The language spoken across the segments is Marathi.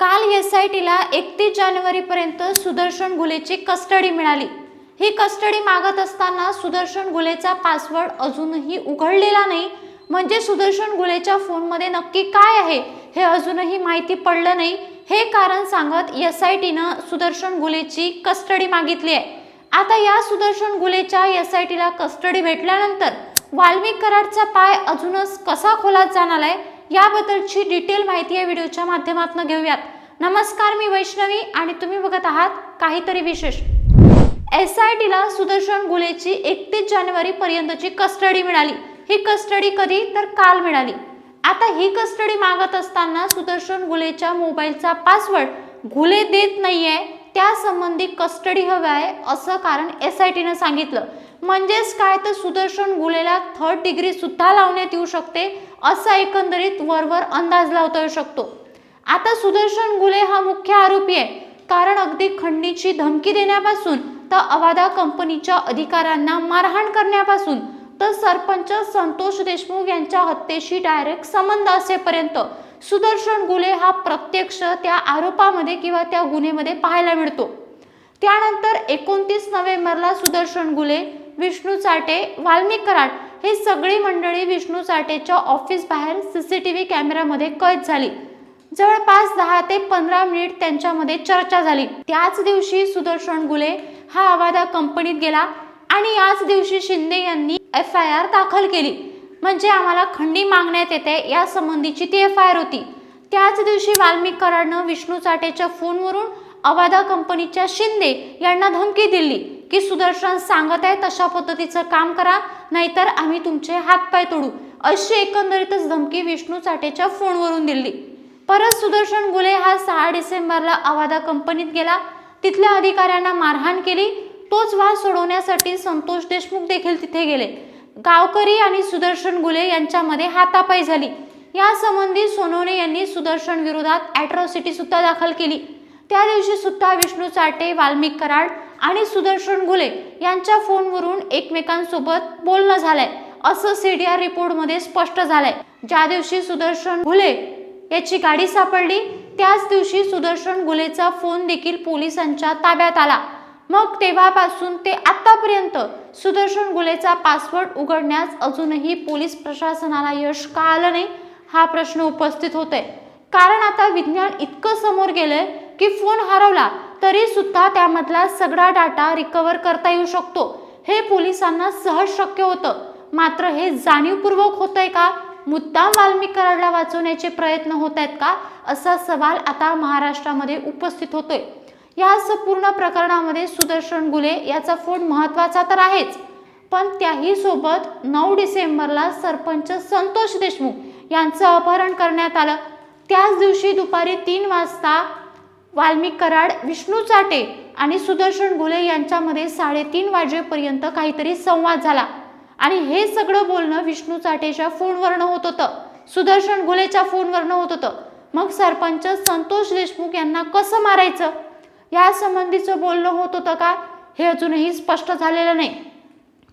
काल एस आय टीला एकतीस जानेवारीपर्यंत सुदर्शन गुलेची कस्टडी मिळाली. ही कस्टडी मागत असताना सुदर्शन गुलेचा पासवर्ड अजूनही उघडलेला नाही. म्हणजे सुदर्शन गुलेच्या फोनमध्ये नक्की काय आहे हे अजूनही माहिती पडलं नाही. हे कारण सांगत एस आय टीनं सुदर्शन गुलेची कस्टडी मागितली आहे. आता या सुदर्शन गुलेच्या एस आय टीला कस्टडी भेटल्यानंतर वाल्मिक कराडचा पाय अजूनच कसा खोलात जाणार आहे याबद्दलची डिटेल माहिती या व्हिडिओच्या माध्यमातून घेऊयात. नमस्कार मी वैष्णवी आणि तुम्ही बघत आहात काहीतरी विशेष. एस आय टीला सुदर्शन गुलेची एकतीस जानेवारी पर्यंतची कस्टडी मिळाली. ही कस्टडी कधी तर काल मिळाली. आता ही कस्टडी मागत असताना सुदर्शन गुलेच्या मोबाईलचा पासवर्ड गुले देत नाहीये त्यासंबंधी कस्टडी हवी आहे असं कारण एस आय टीनं सांगितलं. म्हणजेच काय तर सुदर्शन गुलेला थर्ड डिग्री सुद्धा लावण्यात येऊ शकते असा एकंदरीत वरवर अंदाज लावता येऊ शकतो. आता सुदर्शन गुले हा मुख्य आरोपी आहे. कारण अगदी खंडणीची धमकी देण्यापासून तर अवादा कंपनीच्या अधिकाऱ्यांना मारहाण करण्यापासून तर सरपंच संतोष देशमुख यांच्या हत्येशी डायरेक्ट संबंध असेपर्यंत सुदर्शन गुले हा प्रत्यक्ष त्या आरोपामध्ये किंवा त्या गुन्हेमध्ये पाहायला मिळतो. त्यानंतर एकोणतीस नोव्हेंबरला सुदर्शन गुले विष्णू चाटे वाल्मिक कराड हे सगळी मंडळी विष्णू चाटेच्या ऑफिस बाहेर सीसीटीव्ही कॅमेऱ्यामध्ये कैद झाली. जवळपास दहा ते पंधरा मिनिट त्यांच्यामध्ये चर्चा झाली. त्याच दिवशी सुदर्शन गुले हा आवादा कंपनीत गेला आणि याच दिवशी शिंदे यांनी एफ आय आर दाखल केली. म्हणजे आम्हाला खंडी मागण्यात येते या संबंधीची ती एफ आय आर होती. त्याच दिवशी वाल्मिक कराडनं विष्णू चाटेच्या फोनवरून अवादा कंपनीच्या शिंदे यांना धमकी दिली की सुदर्शन सांगत आहे तशा पद्धतीचं काम करा नाहीतर आम्ही तुमचे हातपाय तोडू अशी एकंदरीतच धमकी विष्णू चाटेच्या फोनवरून दिली. परत सुदर्शन गुले हा सहा डिसेंबरला अवादा कंपनीत गेला. तिथल्या अधिकाऱ्यांना मारहाण केली. तोच वाद सोडवण्यासाठी संतोष देशमुख देखील तिथे गेले. गावकरी आणि सुदर्शन गुले यांच्यामध्ये हातापाई झाली. यासंबंधी सोनवणे यांनी सुदर्शन विरोधात ॲट्रॉसिटी सुद्धा दाखल केली. त्या दिवशी सुद्धा विष्णू चाटे वाल्मिक कराड आणि सुदर्शन गुले यांच्या फोनवरून एकमेकांसोबत बोलणं झालंय. असं सीडीआर रिपोर्टमध्ये स्पष्ट झालंय. ज्या दिवशी सुदर्शन गुले याची गाडी सापडली. त्याच दिवशी सुदर्शन गुलेचा फोन देखील पोलिसांच्या ताब्यात आला. मग तेव्हापासून ते आतापर्यंत सुदर्शन गुलेचा पासवर्ड उघडण्यास अजूनही पोलीस प्रशासनाला यश का आलं नाही हा प्रश्न उपस्थित होतोय. कारण आता विज्ञान इतकं समोर गेलंय की फोन हरवला तरी सुद्धा त्यामधला सगळा डाटा रिकवर करता येऊ शकतो. हे पोलिसांना सहज शक्य होतं. मात्र हे जाणीवपूर्वक होतंय का? मुद्दाम वाल्मिक कराडला वाचवण्याचे प्रयत्न होत आहेत का? असा सवाल आता महाराष्ट्रामध्ये उपस्थित होतोय. या संपूर्ण प्रकरणामध्ये सुदर्शन गुले याचा फोन महत्त्वाचा तर आहेच. पण त्याही सोबत नऊ डिसेंबरला सरपंच संतोष देशमुख यांचं अपहरण करण्यात आलं. त्याच दिवशी दुपारी तीन वाजता वाल्मिक कराड विष्णू चाटे आणि सुदर्शन गुले यांच्यामध्ये साडेतीन वाजेपर्यंत काहीतरी संवाद झाला. आणि हे सगळं बोलणं विष्णू चाटेच्या फोनवरनं होत होतं. सुदर्शन गुलेच्या फोनवरनं होत होतं. मग सरपंच संतोष देशमुख यांना कसं मारायचं? या संबंधीचं बोलणं होत होतं का? हे अजूनही स्पष्ट झालेलं नाही.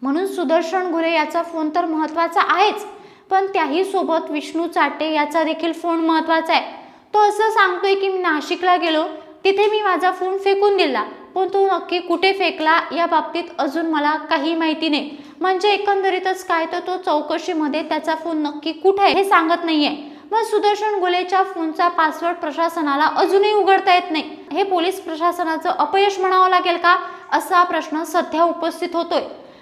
म्हणून सुदर्शन घुले याचा फोन तर महत्त्वाचा आहेच. पण त्याही सोबत विष्णू चाटे याचा देखील फोन महत्त्वाचा आहे. तो असं सांगतोय की मी नाशिकला गेलो. तिथे मी माझा फोन फेकून दिला. पण तो नक्की कुठे फेकला? या बाबतीत अजून मला काही माहिती नाही. म्हणजे एकंदरीतच काय तर तो चौकशीमध्ये त्याचा फोन नक्की कुठे आहे हे सांगत नाहीये. मग सुदर्शन गुलेच्या फोनचा पासवर्ड प्रशासनाला अजूनही उघडता येत नाही. हे पोलीस प्रशासनाचं अपयश म्हणावं लागेल का? असा प्रश्न सध्या उपस्थित होतोय.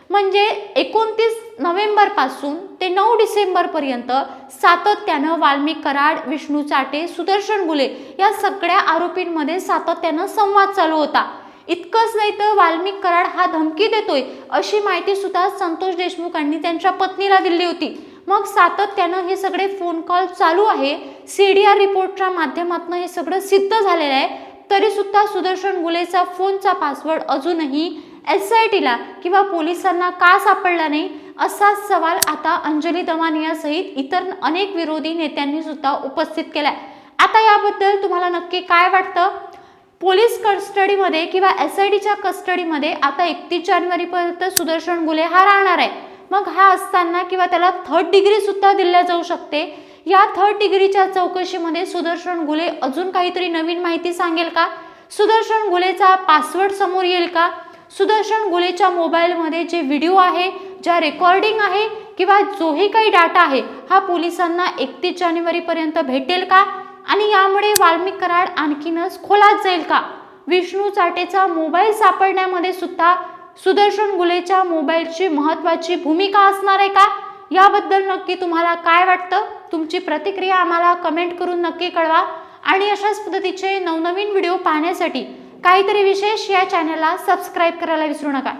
म्हणजे एकोणतीस नोव्हेंबरपासून ते नऊ डिसेंबर पर्यंत सातत्यानं वाल्मिक कराड विष्णू चाटे सुदर्शन गुले या सगळ्या आरोपींमध्ये सातत्यानं संवाद चालू होता. इतकंच नाही तर वाल्मिक कराड हा धमकी देतोय अशी माहिती सुद्धा संतोष देशमुखांनी त्यांच्या पत्नीला दिली होती. मग सातत्यानं हे सगळे फोन कॉल चालू आहे. सी डी आर रिपोर्टच्या माध्यमातून हे सगळं सिद्ध झालेलं आहे. तरी सुद्धा सुदर्शन गुलेचा फोनचा पासवर्ड अजूनही एस आय टीला किंवा पोलिसांना का सापडला नाही असाच सवाल आता अंजली दमानियासहित इतर अनेक विरोधी नेत्यांनी सुद्धा उपस्थित केला आता याबद्दल तुम्हाला नक्की काय वाटतं? पोलीस कस्टडीमध्ये किंवा एस आय डीच्या कस्टडीमध्ये आता एकतीस जानेवारीपर्यंत सुदर्शन गुले हा राहणार आहे. मग हा असताना किंवा त्याला थर्ड डिग्रीसुद्धा दिल्या जाऊ शकते. या थर्ड डिग्रीच्या चौकशीमध्ये सुदर्शन गुले अजून काहीतरी नवीन माहिती सांगेल का? सुदर्शन गुलेचा पासवर्ड समोर येईल का? सुदर्शन गुलेच्या मोबाईलमध्ये जे व्हिडिओ आहे ज्या रेकॉर्डिंग आहे किंवा जोही काही डाटा आहे हा पोलिसांना एकतीस जानेवारीपर्यंत भेटेल का? आणि यामुळे वाल्मिक कराड आणखीनच खोलात जाईल का? विष्णू चाटेचा मोबाईल सापडण्यामध्ये सुद्धा सुदर्शन गुलेच्या मोबाईलची महत्वाची भूमिका असणार आहे का? याबद्दल नक्की तुम्हाला काय वाटतं? तुमची प्रतिक्रिया आम्हाला कमेंट करून नक्की कळवा. आणि अशाच पद्धतीचे नवनवीन व्हिडिओ पाहण्यासाठी काहीतरी विशेष या चॅनलला सबस्क्राईब करायला विसरू नका.